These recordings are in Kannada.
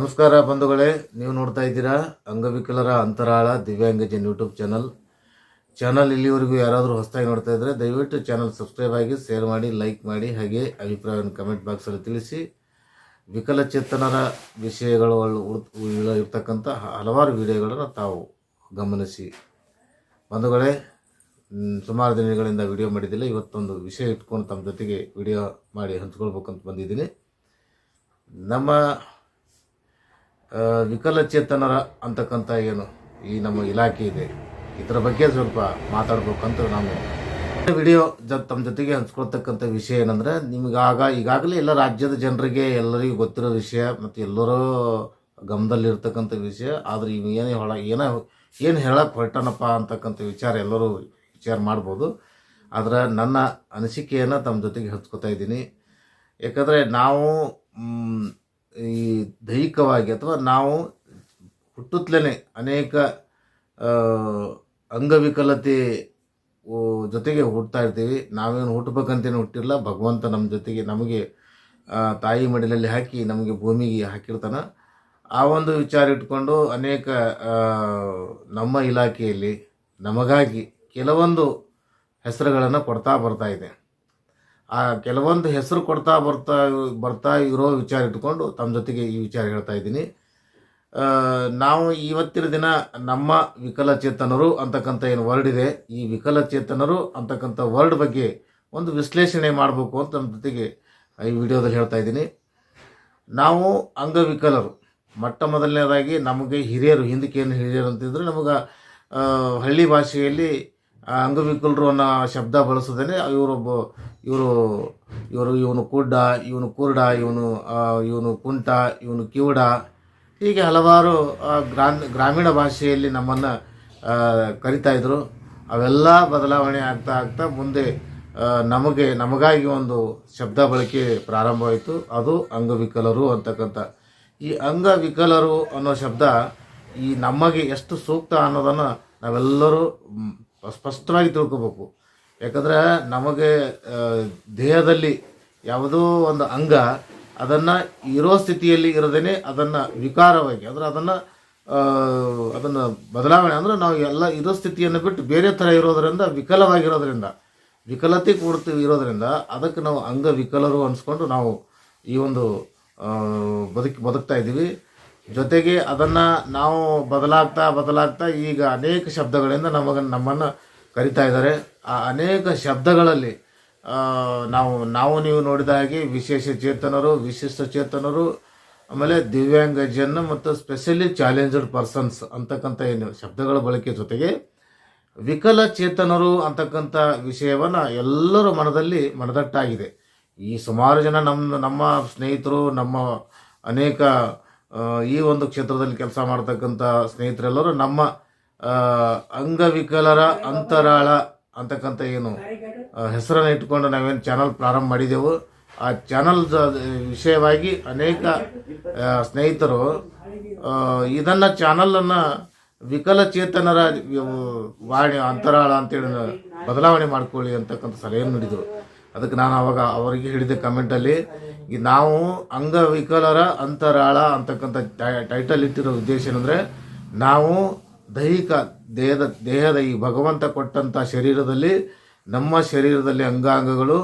ನಮಸ್ಕಾರ ಬಂಧುಗಳೇ, ನೀವು ನೋಡ್ತಾ ಇದ್ದೀರಾ ಅಂಗವಿಕಲರ ಅಂತರಾಳ ದಿವ್ಯಾಂಗಜನ್ ಯೂಟ್ಯೂಬ್ ಚಾನಲ್. ಚಾನಲ್ ಇಲ್ಲಿವರೆಗೂ ಯಾರಾದರೂ ಹೊಸದಾಗಿ ನೋಡ್ತಾ ಇದ್ದರೆ ದಯವಿಟ್ಟು ಚಾನಲ್ ಸಬ್ಸ್ಕ್ರೈಬ್ ಆಗಿ, ಶೇರ್ ಮಾಡಿ, ಲೈಕ್ ಮಾಡಿ, ಹಾಗೆ ಅಭಿಪ್ರಾಯವನ್ನು ಕಮೆಂಟ್ ಬಾಕ್ಸಲ್ಲಿ ತಿಳಿಸಿ. ವಿಕಲಚೇತನರ ವಿಷಯಗಳು ಇರ್ತಕ್ಕಂಥ ಹಲವಾರು ವಿಡಿಯೋಗಳನ್ನು ತಾವು ಗಮನಿಸಿ. ಬಂಧುಗಳೇ ಸುಮಾರು ದಿನಗಳಿಂದ ವಿಡಿಯೋ ಮಾಡಿದ್ದಿಲ್ಲ, ಇವತ್ತೊಂದು ವಿಷಯ ಇಟ್ಕೊಂಡು ತಮ್ಮ ಜೊತೆಗೆ ವಿಡಿಯೋ ಮಾಡಿ ಹಂಚ್ಕೊಳ್ಬೇಕಂತ ಬಂದಿದ್ದೀನಿ. ನಮ್ಮ ವಿಕಲಚೇತನರ ಅಂತಕ್ಕಂಥ ಏನು ಈ ನಮ್ಮ ಇಲಾಖೆ ಇದೆ. ಇದರ ಬಗ್ಗೆ ಸ್ವಲ್ಪ ಮಾತಾಡ್ಬೇಕಂತ ನಾನು ವಿಡಿಯೋ ಜ ತಮ್ಮ ಜೊತೆಗೆ ಹಂಚ್ಕೊಳ್ತಕ್ಕಂಥ ವಿಷಯ ಏನಂದ್ರೆ, ನಿಮ್ಗೆ ಆಗ, ಈಗಾಗಲೇ ಎಲ್ಲ ರಾಜ್ಯದ ಜನರಿಗೆ, ಎಲ್ಲರಿಗೂ ಗೊತ್ತಿರೋ ವಿಷಯ ಮತ್ತು ಎಲ್ಲರೂ ಗಮನದಲ್ಲಿರ್ತಕ್ಕಂಥ ವಿಷಯ, ಆದ್ರೆ ಇವು ಏನೇ ಹೊಳ, ಏನೋ ಏನು ಹೇಳಕ್ಕೆ ಹೊರಟನಪ್ಪ ಅಂತಕ್ಕಂಥ ವಿಚಾರ ಎಲ್ಲರೂ ವಿಚಾರ ಮಾಡ್ಬೋದು. ಆದ್ರೆ ನನ್ನ ಅನಿಸಿಕೆಯನ್ನು ತಮ್ಮ ಜೊತೆಗೆ ಹಂಚ್ಕೊತಾ ಇದ್ದೀನಿ. ಯಾಕಂದರೆ ನಾವು ಈ ದೈಹಿಕವಾಗಿ ಅಥವಾ ನಾವು ಹುಟ್ಟುತ್ತಲೇ ಅನೇಕ ಅಂಗವಿಕಲತೆ ಜೊತೆಗೆ ಹುಟ್ಟುತ್ತಾ ಇರ್ತೀವಿ. ನಾವೇನು ಹುಟ್ಟಬೇಕಂತೇನು ಹುಟ್ಟಿಲ್ಲ. ಭಗವಂತ ನಮ್ಮ ಜೊತೆಗೆ ನಮಗೆ ತಾಯಿ ಮಡಿಲಲ್ಲಿ ಹಾಕಿ ನಮಗೆ ಭೂಮಿಗೆ ಹಾಕಿರ್ತಾನೆ. ಆ ಒಂದು ವಿಚಾರ ಇಟ್ಕೊಂಡು ಅನೇಕ ನಮ್ಮ ಇಲಾಖೆಯಲ್ಲಿ ನಮಗಾಗಿ ಕೆಲವೊಂದು ಹೆಸರುಗಳನ್ನು ಕೊಡ್ತಾ ಬರ್ತಾ ಇದೆ. ಆ ಕೆಲವೊಂದು ಹೆಸರು ಕೊಡ್ತಾ ಬರ್ತಾ ಬರ್ತಾ ಇರೋ ವಿಚಾರ ಇಟ್ಕೊಂಡು ತಮ್ಮ ಜೊತೆಗೆ ಈ ವಿಚಾರ ಹೇಳ್ತಾ ಇದ್ದೀನಿ. ನಾವು ಇವತ್ತಿನ ದಿನ ನಮ್ಮ ವಿಕಲಚೇತನರು ಅಂತಕ್ಕಂಥ ಏನು ವರ್ಡ್ ಇದೆ, ಈ ವಿಕಲಚೇತನರು ಅಂತಕ್ಕಂಥ ವರ್ಡ್ ಬಗ್ಗೆ ಒಂದು ವಿಶ್ಲೇಷಣೆ ಮಾಡಬೇಕು ಅಂತ ನಮ್ಮ ಜೊತೆಗೆ ಈ ವಿಡಿಯೋದಲ್ಲಿ ಹೇಳ್ತಾ ಇದ್ದೀನಿ. ನಾವು ಅಂಗವಿಕಲರು. ಮೊಟ್ಟ ಮೊದಲನೇದಾಗಿ ನಮಗೆ ಹಿರಿಯರು ಹಿಂದಕ್ಕೆ ಏನು ಹಿರಿಯರು ಅಂತಿದ್ರೆ, ನಮಗೆ ಹಳ್ಳಿ ಭಾಷೆಯಲ್ಲಿ ಅಂಗವಿಕಲರು ಅನ್ನೋ ಶಬ್ದ ಬಳಸೋದೇ ಇವರೊಬ್ಬ ಇವರು ಇವರು ಇವನು ಕುಡ್ಡ, ಇವನು ಕುರುಡ, ಇವನು ಇವನು ಕುಂಟ, ಇವನು ಕಿವುಡ. ಹೀಗೆ ಹಲವಾರು ಗ್ರಾಮೀಣ ಭಾಷೆಯಲ್ಲಿ ನಮ್ಮನ್ನು ಕರಿತಾ ಇದ್ರು. ಅವೆಲ್ಲ ಬದಲಾವಣೆ ಆಗ್ತಾ ಆಗ್ತಾ ಮುಂದೆ ನಮಗೆ ನಮಗಾಗಿ ಒಂದು ಶಬ್ದ ಬಳಕೆ ಪ್ರಾರಂಭವಾಯಿತು. ಅದು ಅಂಗವಿಕಲರು ಅಂತಕ್ಕಂಥ. ಈ ಅಂಗವಿಕಲರು ಅನ್ನೋ ಶಬ್ದ ಈ ನಮಗೆ ಎಷ್ಟು ಸೂಕ್ತ ಅನ್ನೋದನ್ನು ನಾವೆಲ್ಲರೂ ಸ್ಪಷ್ಟವಾಗಿ ತಿಳ್ಕೊಬೇಕು. ಯಾಕಂದರೆ ನಮಗೆ ದೇಹದಲ್ಲಿ ಯಾವುದೋ ಒಂದು ಅಂಗ, ಅದನ್ನು ಇರೋ ಸ್ಥಿತಿಯಲ್ಲಿ ಇರದೇನೆ ಅದನ್ನು ವಿಕಾರವಾಗಿ, ಅಂದರೆ ಅದನ್ನು ಅದನ್ನು ಬದಲಾವಣೆ, ಅಂದ್ರೆ ನಾವು ಎಲ್ಲ ಇರೋ ಸ್ಥಿತಿಯನ್ನು ಬಿಟ್ಟು ಬೇರೆ ಥರ ಇರೋದರಿಂದ ವಿಕಲವಾಗಿರೋದರಿಂದ, ವಿಕಲತೆ ಕೊಡ್ತೀವಿ ಇರೋದರಿಂದ ಅದಕ್ಕೆ ನಾವು ಅಂಗವಿಕಲರು ಅನ್ಸ್ಕೊಂಡು ನಾವು ಈ ಒಂದು ಬದುಕಿ, ಬದುಕ್ತಾ ಇದ್ದೀವಿ. ಜೊತೆಗೆ ಅದನ್ನು ನಾವು ಬದಲಾಗ್ತಾ ಬದಲಾಗ್ತಾ ಈಗ ಅನೇಕ ಶಬ್ದಗಳಿಂದ ನಮಗೆ ನಮ್ಮನ್ನು ಕರಿತಾ ಇದ್ದಾರೆ. ಆ ಅನೇಕ ಶಬ್ದಗಳಲ್ಲಿ ನಾವು ನಾವು ನೀವು ನೋಡಿದ ಹಾಗೆ ವಿಶೇಷ ಚೇತನರು, ವಿಶಿಷ್ಟ ಚೇತನರು, ಆಮೇಲೆ ದಿವ್ಯಾಂಗ ಜನ ಮತ್ತು ಸ್ಪೆಷಲಿ ಚಾಲೆಂಜ್ಡ್ ಪರ್ಸನ್ಸ್ ಅಂತಕ್ಕಂಥ ಏನು ಶಬ್ದಗಳ ಬಳಕೆ ಜೊತೆಗೆ ವಿಕಲಚೇತನರು ಅಂತಕ್ಕಂಥ ವಿಷಯವನ್ನು ಎಲ್ಲರ ಮನದಲ್ಲಿ ಮನದಟ್ಟಾಗಿದೆ. ಈ ಸುಮಾರು ಜನ ನಮ್ಮ ನಮ್ಮ ಸ್ನೇಹಿತರು, ನಮ್ಮ ಅನೇಕ ಈ ಒಂದು ಕ್ಷೇತ್ರದಲ್ಲಿ ಕೆಲಸ ಮಾಡ್ತಕ್ಕಂಥ ಸ್ನೇಹಿತರೆಲ್ಲರೂ ನಮ್ಮ ಅಂಗವಿಕಲರ ಅಂತರಾಳ ಅಂತಕ್ಕಂಥ ಏನು ಹೆಸರನ್ನು ಇಟ್ಕೊಂಡು ನಾವೇನು ಚಾನಲ್ ಪ್ರಾರಂಭ ಮಾಡಿದೆವು. ಆ ಚಾನಲ್ ವಿಷಯವಾಗಿ ಅನೇಕ ಸ್ನೇಹಿತರು ಇದನ್ನು ಚಾನಲನ್ನು ವಿಕಲಚೇತನರ ವಾಣಿ, ಅಂತರಾಳ ಅಂತೇಳಿ ಬದಲಾವಣೆ ಮಾಡ್ಕೊಳ್ಳಿ ಅಂತಕ್ಕಂಥ ಸಲಹೆಯನ್ನು ನೀಡಿದರು. ಅದಕ್ಕೆ ನಾನು ಅವಾಗ ಅವರಿಗೆ ಹೇಳಿದೆ ಕಮೆಂಟಲ್ಲಿ ಈ ನಾವು ಅಂಗವಿಕಲರ ಅಂತರಾಳ ಅಂತಕ್ಕಂಥ ಟೈಟಲ್ ಇಟ್ಟಿರೋ ಉದ್ದೇಶ ಏನಂದರೆ, ನಾವು ದೈಹಿಕ ದೇಹದ ದೇಹದ ಈ ಭಗವಂತ ಕೊಟ್ಟಂಥ ಶರೀರದಲ್ಲಿ, ನಮ್ಮ ಶರೀರದಲ್ಲಿ ಅಂಗಾಂಗಗಳು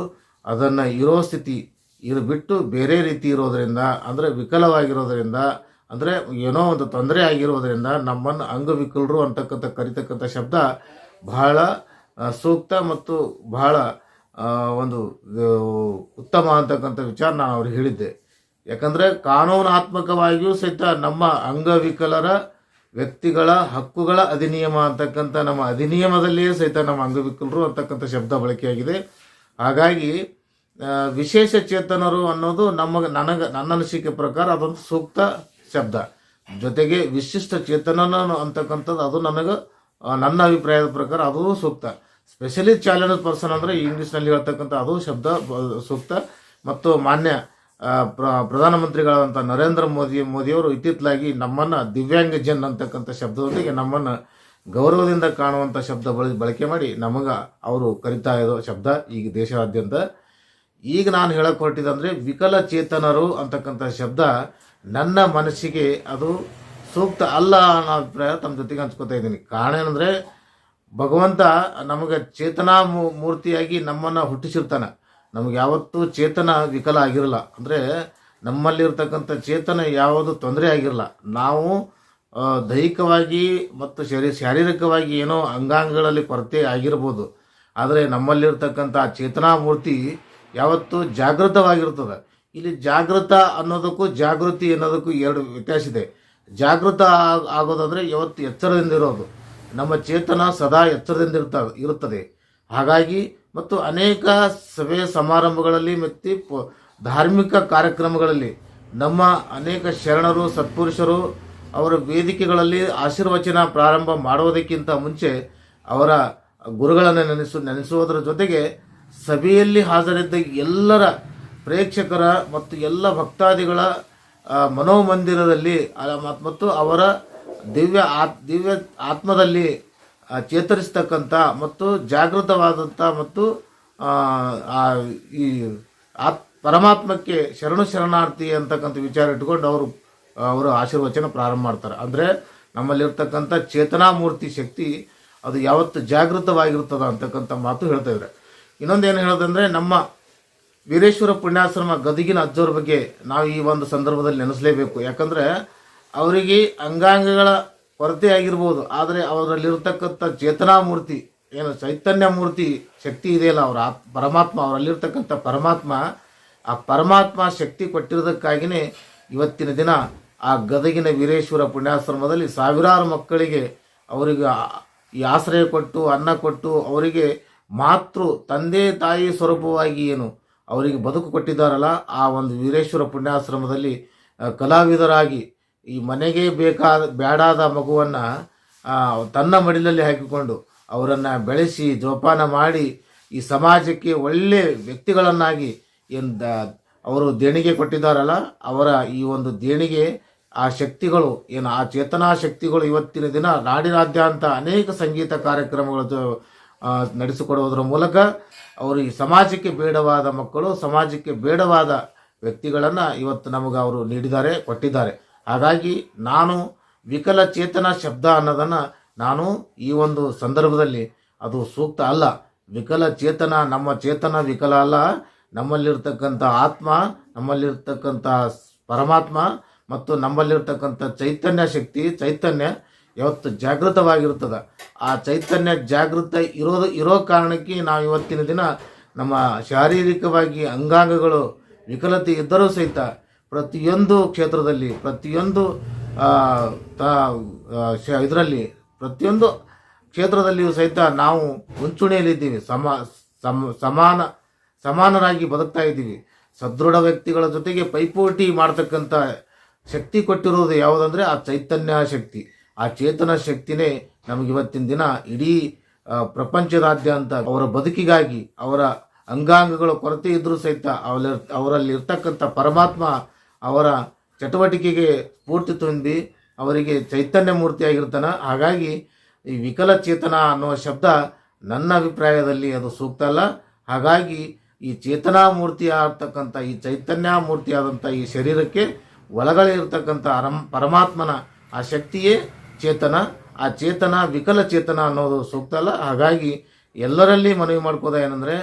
ಅದನ್ನು ಇರೋ ಸ್ಥಿತಿ, ಇದು ಬಿಟ್ಟು ಬೇರೆ ರೀತಿ ಇರೋದರಿಂದ, ಅಂದರೆ ವಿಕಲವಾಗಿರೋದರಿಂದ, ಅಂದರೆ ಏನೋ ಒಂದು ತೊಂದರೆ ಆಗಿರೋದರಿಂದ ನಮ್ಮನ್ನು ಅಂಗವಿಕಲರು ಅಂತಕ್ಕಂಥ ಕರಿತಕ್ಕಂಥ ಶಬ್ದ ಬಹಳ ಸೂಕ್ತ ಮತ್ತು ಬಹಳ ಒಂದು ಉತ್ತಮ ಅಂತಕ್ಕಂಥ ವಿಚಾರ ನಾನು ಅವ್ರಿಗೆ ಹೇಳಿದ್ದೆ. ಯಾಕಂದರೆ ಕಾನೂನಾತ್ಮಕವಾಗಿಯೂ ಸಹಿತ ನಮ್ಮ ಅಂಗವಿಕಲರ ವ್ಯಕ್ತಿಗಳ ಹಕ್ಕುಗಳ ಅಧಿನಿಯಮ ಅಂತಕ್ಕಂಥ ನಮ್ಮ ಅಧಿನಿಯಮದಲ್ಲಿಯೇ ಸಹಿತ ನಮ್ಮ ಅಂಗವಿಕಲರು ಅಂತಕ್ಕಂಥ ಶಬ್ದ ಬಳಕೆಯಾಗಿದೆ. ಹಾಗಾಗಿ ವಿಶೇಷ ಚೇತನರು ಅನ್ನೋದು ನಮಗೆ ನನಗೆ, ನನ್ನ ಅನಿಸಿಕೆ ಪ್ರಕಾರ ಅದೊಂದು ಸೂಕ್ತ ಶಬ್ದ. ಜೊತೆಗೆ ವಿಶಿಷ್ಟ ಚೇತನನ ಅಂತಕ್ಕಂಥದ್ದು ಅದು ನನಗೆ ನನ್ನ ಅಭಿಪ್ರಾಯದ ಪ್ರಕಾರ ಅದು ಸೂಕ್ತ. ಸ್ಪೆಷಲಿ ಚಾಲೆಂಜ್ ಪರ್ಸನ್ ಅಂದರೆ ಇಂಗ್ಲೀಷ್ನಲ್ಲಿ ಹೇಳ್ತಕ್ಕಂಥ ಅದು ಶಬ್ದ ಸೂಕ್ತ ಮತ್ತು ಮಾನ್ಯ ಪ್ರ, ಪ್ರಧಾನಮಂತ್ರಿಗಳಾದಂಥ ನರೇಂದ್ರ ಮೋದಿ, ಮೋದಿಯವರು ಇತ್ತಿತ್ತಲಾಗಿ ನಮ್ಮನ್ನು ದಿವ್ಯಾಂಗಜನ್ ಅಂತಕ್ಕಂಥ ಶಬ್ದದೊಂದಿಗೆ ನಮ್ಮನ್ನು ಗೌರವದಿಂದ ಕಾಣುವಂಥ ಶಬ್ದ ಬಳ, ಬಳಕೆ ಮಾಡಿ ನಮಗೆ ಅವರು ಕರಿತಾ ಇರೋ ಶಬ್ದ ಈಗ ದೇಶಾದ್ಯಂತ. ಈಗ ನಾನು ಹೇಳಕ್ ಹೊರಟಿದಂದ್ರೆ ವಿಕಲಚೇತನರು ಅಂತಕ್ಕಂಥ ಶಬ್ದ ನನ್ನ ಮನಸ್ಸಿಗೆ ಅದು ಸೂಕ್ತ ಅಲ್ಲ ಅನ್ನೋ ಅಭಿಪ್ರಾಯ ತಮ್ಮ ಜೊತೆಗೆ ಹಂಚ್ಕೋತಾ ಇದ್ದೀನಿ. ಕಾರಣ ಏನಂದರೆ ಭಗವಂತ ನಮಗೆ ಚೇತನಾ ಮೂರ್ತಿಯಾಗಿ ನಮ್ಮನ್ನು ಹುಟ್ಟಿಸಿರ್ತಾನೆ. ನಮಗೆ ಯಾವತ್ತೂ ಚೇತನ ವಿಕಲ ಆಗಿರಲ್ಲ. ಅಂದರೆ ನಮ್ಮಲ್ಲಿರ್ತಕ್ಕಂಥ ಚೇತನ ಯಾವುದು ತೊಂದರೆ ಆಗಿರಲ್ಲ. ನಾವು ದೈಹಿಕವಾಗಿ ಮತ್ತು ಶರೀ, ಶಾರೀರಿಕವಾಗಿ ಏನೋ ಅಂಗಾಂಗಗಳಲ್ಲಿ ಕೊರತೆ ಆಗಿರ್ಬೋದು. ಆದರೆ ನಮ್ಮಲ್ಲಿರ್ತಕ್ಕಂಥ ಚೇತನಾ ಮೂರ್ತಿ ಯಾವತ್ತೂ ಜಾಗೃತವಾಗಿರ್ತದೆ. ಇಲ್ಲಿ ಜಾಗೃತ ಅನ್ನೋದಕ್ಕೂ ಜಾಗೃತಿ ಅನ್ನೋದಕ್ಕೂ ಎರಡು ವ್ಯತ್ಯಾಸ ಇದೆ. ಜಾಗೃತ ಆಗೋದಂದ್ರೆ ಯಾವತ್ತು ಎಚ್ಚರದಿಂದ ಇರೋದು. ನಮ್ಮ ಚೇತನ ಸದಾ ಎಚ್ಚರದಿಂದ ಇರ್ತ, ಇರುತ್ತದೆ. ಹಾಗಾಗಿ, ಮತ್ತು ಅನೇಕ ಸಭೆ ಸಮಾರಂಭಗಳಲ್ಲಿ ಮತ್ತು ಧಾರ್ಮಿಕ ಕಾರ್ಯಕ್ರಮಗಳಲ್ಲಿ ನಮ್ಮ ಅನೇಕ ಶರಣರು, ಸತ್ಪುರುಷರು ಅವರ ವೇದಿಕೆಗಳಲ್ಲಿ ಆಶೀರ್ವಚನ ಪ್ರಾರಂಭ ಮಾಡುವುದಕ್ಕಿಂತ ಮುಂಚೆ ಅವರ ಗುರುಗಳನ್ನು ನೆನೆಸು, ನೆನೆಸುವುದರ ಜೊತೆಗೆ ಸಭೆಯಲ್ಲಿ ಹಾಜರಿದ್ದ ಎಲ್ಲರ ಪ್ರೇಕ್ಷಕರ ಮತ್ತು ಎಲ್ಲ ಭಕ್ತಾದಿಗಳ ಮನೋಮಂದಿರದಲ್ಲಿ ಮತ್ತು ಅವರ ದಿವ್ಯ ಆತ್, ದಿವ್ಯ ಆತ್ಮದಲ್ಲಿ ಚೇತರಿಸ್ತಕ್ಕಂಥ ಮತ್ತು ಜಾಗೃತವಾದಂಥ ಮತ್ತು ಈ ಆತ್, ಪರಮಾತ್ಮಕ್ಕೆ ಶರಣು ಶರಣಾರ್ಥಿ ಅಂತಕ್ಕಂಥ ವಿಚಾರ ಇಟ್ಕೊಂಡು ಅವರು ಅವರು ಆಶೀರ್ವಚನ ಪ್ರಾರಂಭ ಮಾಡ್ತಾರೆ. ಅಂದರೆ ನಮ್ಮಲ್ಲಿರ್ತಕ್ಕಂಥ ಚೇತನಾ ಮೂರ್ತಿ ಶಕ್ತಿ ಅದು ಯಾವತ್ತು ಜಾಗೃತವಾಗಿರ್ತದ ಅಂತಕ್ಕಂಥ ಮಾತು ಹೇಳ್ತಾ ಇದ್ದಾರೆ. ಇನ್ನೊಂದೇನು ಹೇಳೋದಂದ್ರೆ ನಮ್ಮ ವೀರೇಶ್ವರ ಪುಣ್ಯಾಶ್ರಮ ಗದಗಿನ ಅಜ್ಜವ್ರ ಬಗ್ಗೆ ನಾವು ಈ ಒಂದು ಸಂದರ್ಭದಲ್ಲಿ ನೆನೆಸಲೇಬೇಕು. ಯಾಕಂದ್ರೆ ಅವರಿಗೆ ಅಂಗಾಂಗಗಳ ಕೊರತೆ ಆಗಿರ್ಬೋದು ಆದರೆ ಅವರಲ್ಲಿರ್ತಕ್ಕಂಥ ಚೇತನಾ ಮೂರ್ತಿ ಏನು ಚೈತನ್ಯ ಮೂರ್ತಿ ಶಕ್ತಿ ಇದೆಯಲ್ಲ ಅವರ ಆತ್ ಪರಮಾತ್ಮ ಅವರಲ್ಲಿರ್ತಕ್ಕಂಥ ಪರಮಾತ್ಮ ಆ ಪರಮಾತ್ಮ ಶಕ್ತಿ ಕೊಟ್ಟಿರೋದಕ್ಕಾಗಿಯೇ ಇವತ್ತಿನ ದಿನ ಆ ಗದಗಿನ ವೀರೇಶ್ವರ ಪುಣ್ಯಾಶ್ರಮದಲ್ಲಿ ಸಾವಿರಾರು ಮಕ್ಕಳಿಗೆ ಅವರಿಗೆ ಈ ಆಶ್ರಯ ಕೊಟ್ಟು ಅನ್ನ ಕೊಟ್ಟು ಅವರಿಗೆ ಮಾತೃ ತಂದೆ ತಾಯಿ ಸ್ವರೂಪವಾಗಿ ಏನು ಅವರಿಗೆ ಬದುಕು ಕೊಟ್ಟಿದ್ದಾರಲ್ಲ ಆ ಒಂದು ವೀರೇಶ್ವರ ಪುಣ್ಯಾಶ್ರಮದಲ್ಲಿ ಆ, ಕಲಾವಿದರಾಗಿ ಈ ಮನೆಗೆ ಬೇಕಾದ ಬೇಡಾದ ಮಗುವನ್ನು ತನ್ನ ಮಡಿಲಲ್ಲಿ ಹಾಕಿಕೊಂಡು ಅವರನ್ನು ಬೆಳೆಸಿ ಜೋಪಾನ ಮಾಡಿ ಈ ಸಮಾಜಕ್ಕೆ ಒಳ್ಳೆ ವ್ಯಕ್ತಿಗಳನ್ನಾಗಿ ಏನು ಅವರು ದೇಣಿಗೆ ಕೊಟ್ಟಿದ್ದಾರಲ್ಲ, ಅವರ ಈ ಒಂದು ದೇಣಿಗೆ, ಆ ಶಕ್ತಿಗಳು, ಏನು ಆ ಚೇತನಾ ಶಕ್ತಿಗಳು ಇವತ್ತಿನ ದಿನ ನಾಡಿನಾದ್ಯಂತ ಅನೇಕ ಸಂಗೀತ ಕಾರ್ಯಕ್ರಮಗಳು ನಡೆಸಿಕೊಡುವುದರ ಮೂಲಕ ಅವರು ಈ ಸಮಾಜಕ್ಕೆ ಬೇಡವಾದ ಮಕ್ಕಳು, ಸಮಾಜಕ್ಕೆ ಬೇಡವಾದ ವ್ಯಕ್ತಿಗಳನ್ನು ಇವತ್ತು ನಮಗೆ ಅವರು ನೀಡಿದ್ದಾರೆ, ಕೊಟ್ಟಿದ್ದಾರೆ. ಹಾಗಾಗಿ ನಾನು ವಿಕಲಚೇತನ ಶಬ್ದ ಅನ್ನೋದನ್ನು ನಾನು ಈ ಒಂದು ಸಂದರ್ಭದಲ್ಲಿ ಅದು ಸೂಕ್ತ ಅಲ್ಲ. ವಿಕಲಚೇತನ ನಮ್ಮ ಚೇತನ ವಿಕಲ ಅಲ್ಲ. ನಮ್ಮಲ್ಲಿರ್ತಕ್ಕಂಥ ಆತ್ಮ, ನಮ್ಮಲ್ಲಿರ್ತಕ್ಕಂಥ ಪರಮಾತ್ಮ ಮತ್ತು ನಮ್ಮಲ್ಲಿರ್ತಕ್ಕಂಥ ಚೈತನ್ಯ ಶಕ್ತಿ, ಚೈತನ್ಯ ಯಾವತ್ತು ಜಾಗೃತವಾಗಿರ್ತದೆ ಆ ಚೈತನ್ಯ ಜಾಗೃತ ಇರೋದು, ಇರೋ ಕಾರಣಕ್ಕೆ ನಾವು ಇವತ್ತಿನ ದಿನ ನಮ್ಮ ಶಾರೀರಿಕವಾಗಿ ಅಂಗಾಂಗಗಳು ವಿಕಲತೆ ಇದ್ದರೂ ಸಹಿತ ಪ್ರತಿಯೊಂದು ಕ್ಷೇತ್ರದಲ್ಲಿ, ಪ್ರತಿಯೊಂದು ಇದರಲ್ಲಿ ಪ್ರತಿಯೊಂದು ಕ್ಷೇತ್ರದಲ್ಲಿಯೂ ಸಹಿತ ನಾವು ಮುಂಚೂಣಿಯಲ್ಲಿದ್ದೀವಿ. ಸಮ ಸಮ, ಸಮಾನ, ಸಮಾನರಾಗಿ ಬದುಕ್ತಾ ಇದ್ದೀವಿ. ಸದೃಢ ವ್ಯಕ್ತಿಗಳ ಜೊತೆಗೆ ಪೈಪೋಟಿ ಮಾಡ್ತಕ್ಕಂಥ ಶಕ್ತಿ ಕೊಟ್ಟಿರುವುದು ಯಾವುದಂದರೆ ಆ ಚೈತನ್ಯ ಶಕ್ತಿ. ಆ ಚೇತನ ಶಕ್ತಿನೇ ನಮಗೆ ಇವತ್ತಿನ ದಿನ ಇಡೀ ಪ್ರಪಂಚದಾದ್ಯಂತ ಅವರ ಬದುಕಿಗಾಗಿ, ಅವರ ಅಂಗಾಂಗಗಳ ಕೊರತೆ ಇದ್ದರೂ ಸಹಿತ ಅವರ ಅವರಲ್ಲಿ ಇರ್ತಕ್ಕಂಥ ಪರಮಾತ್ಮ ಅವರ ಚಟುವಟಿಕೆಗೆ ಸ್ಫೂರ್ತಿ ತುಂಬಿ ಅವರಿಗೆ ಚೈತನ್ಯ ಮೂರ್ತಿಯಾಗಿರ್ತಾನೆ ಹಾಗಾಗಿ ಈ ವಿಕಲಚೇತನ ಅನ್ನುವ ಶಬ್ದ ನನ್ನ ಅಭಿಪ್ರಾಯದಲ್ಲಿ ಅದು ಸೂಕ್ತ ಅಲ್ಲ. ಹಾಗಾಗಿ ಈ ಚೇತನಾ ಮೂರ್ತಿ ಆಗ್ತಕ್ಕಂಥ, ಈ ಚೈತನ್ಯ ಮೂರ್ತಿಯಾದಂಥ ಈ ಶರೀರಕ್ಕೆ ಒಳಗಡೆ ಇರತಕ್ಕಂಥ ಅರಂ, ಪರಮಾತ್ಮನ ಆ ಶಕ್ತಿಯೇ ಚೇತನ. ಆ ಚೇತನ ವಿಕಲಚೇತನ ಅನ್ನೋದು ಸೂಕ್ತ ಅಲ್ಲ. ಹಾಗಾಗಿ ಎಲ್ಲರಲ್ಲಿ ಮನವಿ ಮಾಡ್ಕೋದ ಏನಂದರೆ,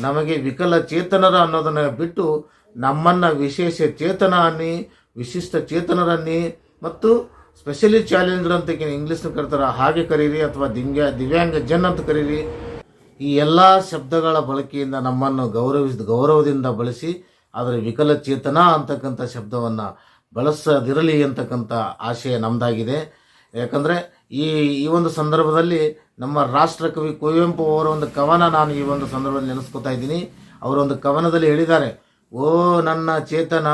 ನಮಗೆ ವಿಕಲಚೇತನರ ಅನ್ನೋದನ್ನು ಬಿಟ್ಟು ನಮ್ಮನ್ನು ವಿಶೇಷ ಚೇತನ ಅನ್ನಿ ವಿಶಿಷ್ಟ ಚೇತನರನ್ನಿ ಮತ್ತು ಸ್ಪೆಷಲಿ ಚಾಲೆಂಜ್ಡ್ ಅಂತ ಇಂಗ್ಲೀಷ್ನ ಕರೀತಾರೆ. ಹಾಗೆ ಕರೀರಿ ಅಥವಾ ದಿವ್ಯ, ದಿವ್ಯಾಂಗ ಜನ್ ಅಂತ ಕರೀರಿ. ಈ ಎಲ್ಲ ಶಬ್ದಗಳ ಬಳಕೆಯಿಂದ ನಮ್ಮನ್ನು ಗೌರವಿಸಿದ, ಗೌರವದಿಂದ ಬಳಸಿ ಆದರೆ ವಿಕಲಚೇತನ ಅಂತಕ್ಕಂಥ ಶಬ್ದವನ್ನು ಬಳಸದಿರಲಿ ಅಂತಕ್ಕಂಥ ಆಶಯ ನಮ್ಮದಾಗಿದೆ ಯಾಕಂದರೆ ಈ ಈ ಒಂದು ಸಂದರ್ಭದಲ್ಲಿ ನಮ್ಮ ರಾಷ್ಟ್ರಕವಿ ಕುವೆಂಪು ಅವರ ಒಂದು ಕವನ ನಾನು ಈ ಒಂದು ಸಂದರ್ಭದಲ್ಲಿ ನೆನೆಸ್ಕೊತಾ ಇದ್ದೀನಿ. ಅವರೊಂದು ಕವನದಲ್ಲಿ ಹೇಳಿದ್ದಾರೆ. ಓ, ನನ್ನ ಚೇತನ,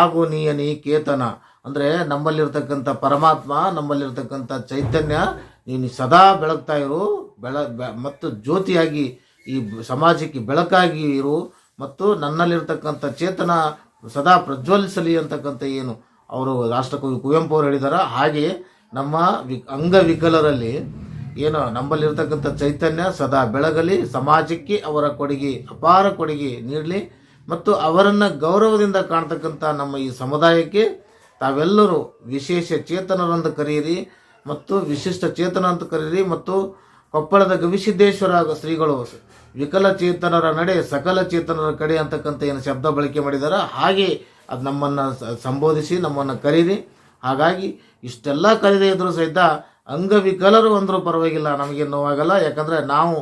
ಆಗು ನೀಯ ನೀ ಕೇತನ. ಅಂದರೆ ನಮ್ಮಲ್ಲಿರ್ತಕ್ಕಂಥ ಪರಮಾತ್ಮ, ನಮ್ಮಲ್ಲಿರ್ತಕ್ಕಂಥ ಚೈತನ್ಯ, ನೀನು ಸದಾ ಬೆಳಗ್ತಾ ಇರು, ಬೆಳ ಮತ್ತು ಜ್ಯೋತಿಯಾಗಿ ಈ ಸಮಾಜಕ್ಕೆ ಬೆಳಕಾಗಿ ಇರು, ಮತ್ತು ನನ್ನಲ್ಲಿರ್ತಕ್ಕಂಥ ಚೇತನ ಸದಾ ಪ್ರಜ್ವಲಿಸಲಿ ಅಂತಕ್ಕಂಥ ಏನು ಅವರು ರಾಷ್ಟ್ರಕವಿ ಕುವೆಂಪು ಅವರು ಹೇಳಿದಾರ, ಹಾಗೆ ನಮ್ಮ ವಿ ಅಂಗವಿಕಲರಲ್ಲಿ ಏನು ನಮ್ಮಲ್ಲಿರ್ತಕ್ಕಂಥ ಚೈತನ್ಯ ಸದಾ ಬೆಳಗಲಿ, ಸಮಾಜಕ್ಕೆ ಅವರ ಕೊಡುಗೆ, ಅಪಾರ ಕೊಡುಗೆ ನೀಡಲಿ. ಮತ್ತು ಅವರನ್ನು ಗೌರವದಿಂದ ಕಾಣ್ತಕ್ಕಂಥ ನಮ್ಮ ಈ ಸಮುದಾಯಕ್ಕೆ ತಾವೆಲ್ಲರೂ ವಿಶೇಷ ಚೇತನರಂದು ಕರೆಯಿರಿ ಮತ್ತು ವಿಶಿಷ್ಟ ಚೇತನ ಅಂತ ಕರೀರಿ ಮತ್ತು ಕೊಪ್ಪಳದ ಗವಿಸಿದ್ದೇಶ್ವರ ಶ್ರೀಗಳು ವಿಕಲಚೇತನರ ನಡೆ ಸಕಲ ಚೇತನರ ಕಡೆ ಅಂತಕ್ಕಂಥ ಏನು ಶಬ್ದ ಬಳಕೆ ಮಾಡಿದಾರ ಹಾಗೆ ಅದು ನಮ್ಮನ್ನು ಸಂಬೋಧಿಸಿ ನಮ್ಮನ್ನು ಕರೀರಿ. ಹಾಗಾಗಿ ಇಷ್ಟೆಲ್ಲ ಕರೀದೇ ಇದ್ರೂ ಸಹಿತ ಅಂಗವಿಕಲರು ಅಂದರೂ ಪರವಾಗಿಲ್ಲ, ನಮಗೆ ನೋವಾಗಲ್ಲ. ಯಾಕಂದರೆ ನಾವು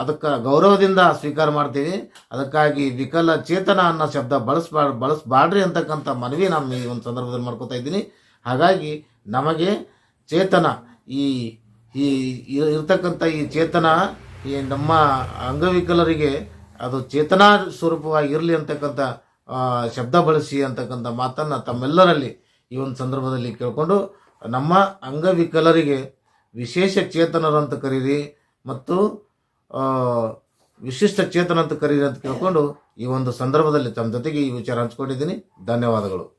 ಅದಕ್ಕೆ ಗೌರವದಿಂದ ಸ್ವೀಕಾರ ಮಾಡ್ತೀವಿ. ಅದಕ್ಕಾಗಿ ವಿಕಲ ಚೇತನ ಅನ್ನೋ ಶಬ್ದ ಬಳಸ್ಬಾ ಬಳಸಬಾಡ್ರಿ ಅಂತಕ್ಕಂಥ ಮನವಿ ನಾನು ಈ ಒಂದು ಸಂದರ್ಭದಲ್ಲಿ ಮಾಡ್ಕೋತಾ ಇದ್ದೀನಿ. ಹಾಗಾಗಿ ನಮಗೆ ಚೇತನ ಈ ಈ ಇರ್ತಕ್ಕಂಥ ಈ ಚೇತನ ಈ ನಮ್ಮ ಅಂಗವಿಕಲರಿಗೆ ಅದು ಚೇತನಾ ಸ್ವರೂಪವಾಗಿ ಇರಲಿ ಅಂತಕ್ಕಂಥ ಶಬ್ದ ಬಳಸಿ ಅಂತಕ್ಕಂಥ ಮಾತನ್ನು ತಮ್ಮೆಲ್ಲರಲ್ಲಿ ಈ ಒಂದು ಸಂದರ್ಭದಲ್ಲಿ ಕೇಳಿಕೊಂಡು ನಮ್ಮ ಅಂಗವಿಕಲರಿಗೆ ವಿಶೇಷ ಚೇತನರಂತ ಕರೀರಿ ಮತ್ತು ವಿಶಿಷ್ಟ ಚೇತನ ಅಂತ ಕರೀರಿ ಅಂತ ಕೇಳ್ಕೊಂಡು ಈ ಒಂದು ಸಂದರ್ಭದಲ್ಲಿ ತಮ್ಮ ಜೊತೆಗೆ ಈ ವಿಚಾರ ಹಂಚ್ಕೊಂಡಿದ್ದೀನಿ. ಧನ್ಯವಾದಗಳು.